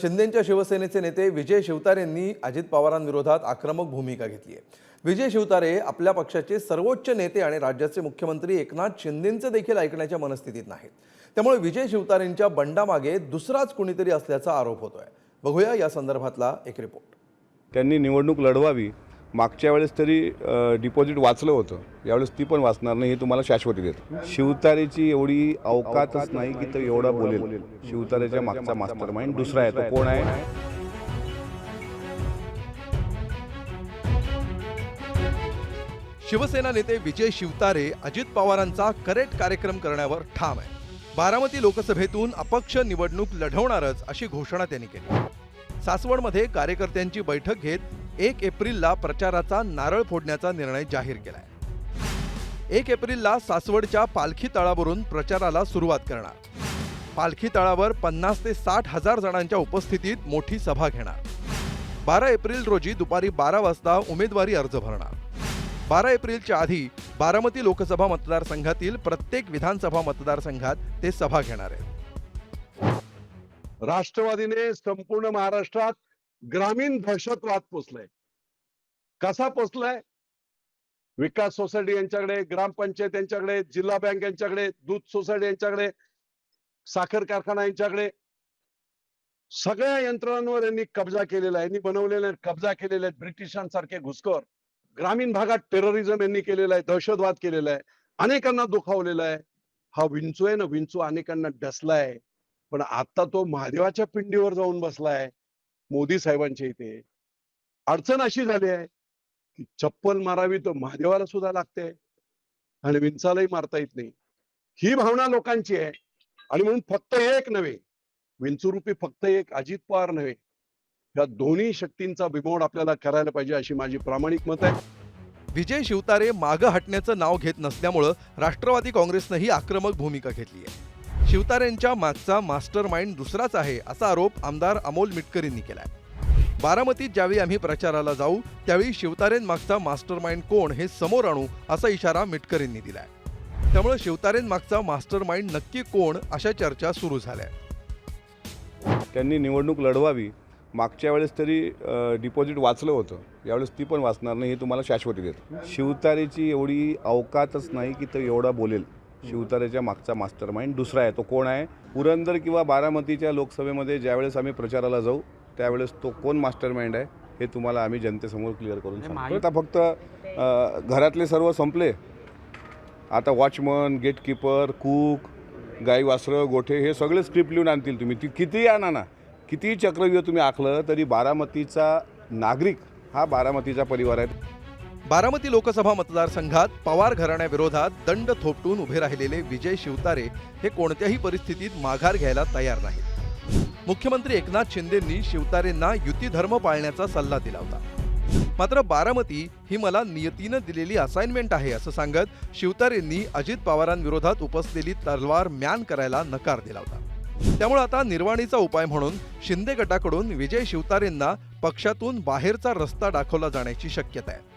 शिंदेच्या शिवसेनेचे नेते विजय शिवतारेंनी अजित पवारांविरोधात आक्रमक भूमिका घेतली आहे. विजय शिवतारे आपल्या पक्षाचे सर्वोच्च नेते आणि राज्याचे मुख्यमंत्री एकनाथ शिंदेंचं देखील ऐकण्याच्या मनस्थितीत नाहीत. त्यामुळे विजय शिवतारेंच्या बंडामागे दुसराच कुणीतरी असल्याचा आरोप होतोय. बघूया या संदर्भातला एक रिपोर्ट त्यांनी निवडणूक लढवावी मागच्या वेळेस तरी डिपॉझिट वाचलं होतं. यावेळेस ती पण वाचणार नाही हे तुम्हाला शाश्वती देतो. शिवतारेची एवढी अवकातच नाही की तो एवढा बोलेल. शिवतारेच्या मागचा मास्टर माइंड दुसरा आहे. तो कोण आहे? शिवसेना नेते विजय शिवतारे अजित पवारांचा करेक्ट कार्यक्रम करण्यावर ठाम आहे. बारामती लोकसभेतून अपक्ष निवडणूक लढवणारच अशी घोषणा त्यांनी केली. सासवडमध्ये कार्यकर्त्यांची बैठक घेत एक एप्रिलला प्रचाराचा नारळ फोडण्याचा निर्णय जाहीर केलाय. एक एप्रिलला सासवडच्या पालखी तळावरून प्रचाराला सुरुवात करणार. पालखी तळावर पन्नास ते साठ हजार जणांच्या उपस्थितीत मोठी सभा घेणार. बारा एप्रिल रोजी दुपारी बारा वाजता उमेदवारी अर्ज भरणार. बारा एप्रिलच्या आधी बारामती लोकसभा मतदारसंघातील प्रत्येक विधानसभा मतदारसंघात ते सभा घेणार आहेत. राष्ट्रवादीने संपूर्ण महाराष्ट्रात ग्रामीण दहशतवाद पोचलाय कसा पोचलाय विकास सोसायटी यांच्याकडे ग्रामपंचायत यांच्याकडे जिल्हा बँक यांच्याकडे दूध सोसायटी यांच्याकडे साखर कारखाना यांच्याकडे. सगळ्या यंत्रणांवर यांनी कब्जा केलेला आहे. यांनी बनवलेले कब्जा केलेले आहेत ब्रिटिशांसारखे घुसखोर. ग्रामीण भागात टेररिझम यांनी केलेला आहे दहशतवाद केलेला आहे. अनेकांना दुखावलेला आहे. हा विंचू आहे ना विंचू अनेकांना डसलाय. पण आता तो महादेवाच्या पिंडीवर जाऊन बसलाय. मोदी साहेबांच्या इथे. अडचण अशी झाली आहे की चप्पल मारावी तर महादेवाला सुद्धा लागते आणि विंचालाही मारता येत नाही. ही भावना लोकांची आहे. आणि म्हणून फक्त एक नव्हे विंचुरूपी फक्त एक अजित पवार नव्हे या दोन्ही शक्तींचा बिमोड आपल्याला करायला पाहिजे अशी माझी प्रामाणिक मत आहे. विजय शिवतारे मागं हटण्याचं नाव घेत नसल्यामुळं राष्ट्रवादी काँग्रेसनंही आक्रमक भूमिका घेतली आहे. शिवतारेंच्या मागचा मास्टर माइंड दुसराच आहे असा आरोप आमदार अमोल मिटकरींनी केलाय. बारामतीत ज्यावेळी आम्ही प्रचाराला जाऊ त्यावेळी शिवतारेंमागचा मास्टर माइंड कोण हे समोर आणू असा इशारा मिटकरींनी दिलाय. त्यामुळे शिवतारेंमागचा मास्टर माइंड नक्की कोण अशा चर्चा सुरू झाल्या. त्यांनी निवडणूक लढवावी मागच्या वेळेस तरी डिपॉझिट वाचलं होतं. यावेळेस ती पण वाचणार नाही हे तुम्हाला शाश्वती देतो. शिवतारेची एवढी अवकातच नाही की तो एवढा बोलेल. शिवतारेच्या मागचा मास्टर माइंड दुसरा आहे तो कोण आहे? पुरंदर किंवा बारामतीच्या लोकसभेमध्ये ज्यावेळेस आम्ही प्रचाराला जाऊ त्यावेळेस तो कोण मास्टर माइंड आहे हे तुम्हाला आम्ही जनतेसमोर क्लिअर करून सांगतो. आता फक्त घरातले सर्व संपले. आता वॉचमन गेटकीपर कूक गाई वासरं गोठे हे सगळे स्क्रिप्ट लिहून आणतील तुम्ही. ती कितीही आणा ना कितीही चक्रव्यूह तुम्ही आखलं तरी बारामतीचा नागरिक हा बारामतीचा परिवार आहे. बारामती लोकसभा मतदारसंघात पवार घराण्याविरोधात दंड थोपटून उभे राहिलेले विजय शिवतारे हे कोणत्याही परिस्थितीत माघार घ्यायला तयार नाहीत. मुख्यमंत्री एकनाथ शिंदेंनी शिवतारेंना युती धर्म पाळण्याचा सल्ला दिला होता. मात्र बारामती ही मला नियतीनं दिलेली असाइनमेंट आहे असं सांगत शिवतारेंनी अजित पवारांविरोधात उपसलेली तलवार म्यान करायला नकार दिला होता. त्यामुळे आता निर्वाणीचा उपाय म्हणून शिंदे गटाकडून विजय शिवतारेंना पक्षातून बाहेरचा रस्ता दाखवला जाण्याची शक्यता आहे.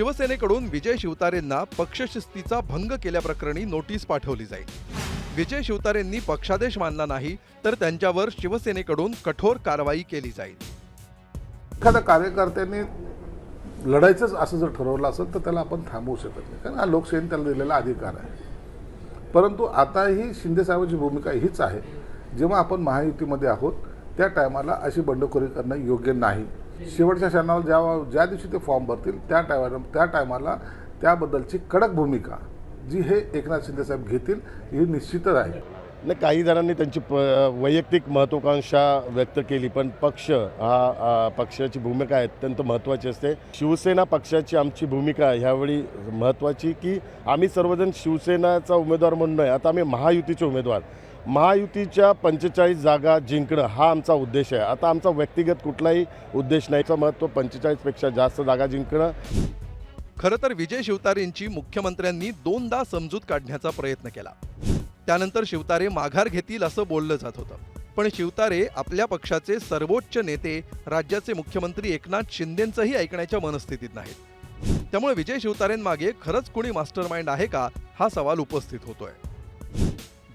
शिवसेनेकडून विजय शिवतारेंना पक्षशिस्तीचा भंग केल्याप्रकरणी नोटीस पाठवली जाईल. विजय शिवतारेंनी पक्षादेश मानला नाही तर त्यांच्यावर शिवसेनेकडून कठोर कारवाई केली जाईल. एखाद्या कार्यकर्त्यांनी लढायचंच असं जर ठरवलं असेल तर त्याला आपण थांबवू शकत नाही. कारण हा लोकशाहीने त्याला दिलेला अधिकार आहे. परंतु आता ही शिंदेसाहेबांची भूमिका हीच आहे. जेव्हा आपण महायुतीमध्ये आहोत त्या टायमाला अशी बंडखोरी करणं योग्य नाही. शेवटच्या क्षणाला ज्या ज्या दिवशी ते फॉर्म भरतील त्या टायमाला त्या टायमाला त्याबद्दलची कडक भूमिका जी हे एकनाथ शिंदेसाहेब घेतील ही निश्चितच आहे. नाही काही जणांनी त्यांची प वैयक्तिक महत्त्वाकांक्षा व्यक्त केली पण पक्ष हा पक्षाची भूमिका आहे अत्यंत महत्त्वाची असते. शिवसेना पक्षाची आमची भूमिका ह्यावेळी महत्त्वाची की आम्ही सर्वजण शिवसेनाचा उमेदवार म्हणून नाही आता आम्ही महायुतीचे उमेदवार. महायुतीच्या पंचेचाळीस जागा जिंकणं हा आमचा उद्देश आहे. आता आमचा व्यक्तिगत कुठलाही उद्देश नाहीचं महत्त्व पंचेचाळीसपेक्षा जास्त जागा जिंकणं. खरं तर विजय शिवतारेंची मुख्यमंत्र्यांनी दोनदा समजूत काढण्याचा प्रयत्न केला. त्यानंतर शिवतारे माघार घेतील असं बोललं जात होतं. पण शिवतारे आपल्या पक्षाचे सर्वोच्च नेते राज्याचे मुख्यमंत्री एकनाथ शिंदेंचंही ऐकण्याच्या मनस्थितीत नाहीत. त्यामुळे विजय शिवतारेंमागे खरंच कोणी मास्टर माइंड आहे का हा सवाल उपस्थित होतोय.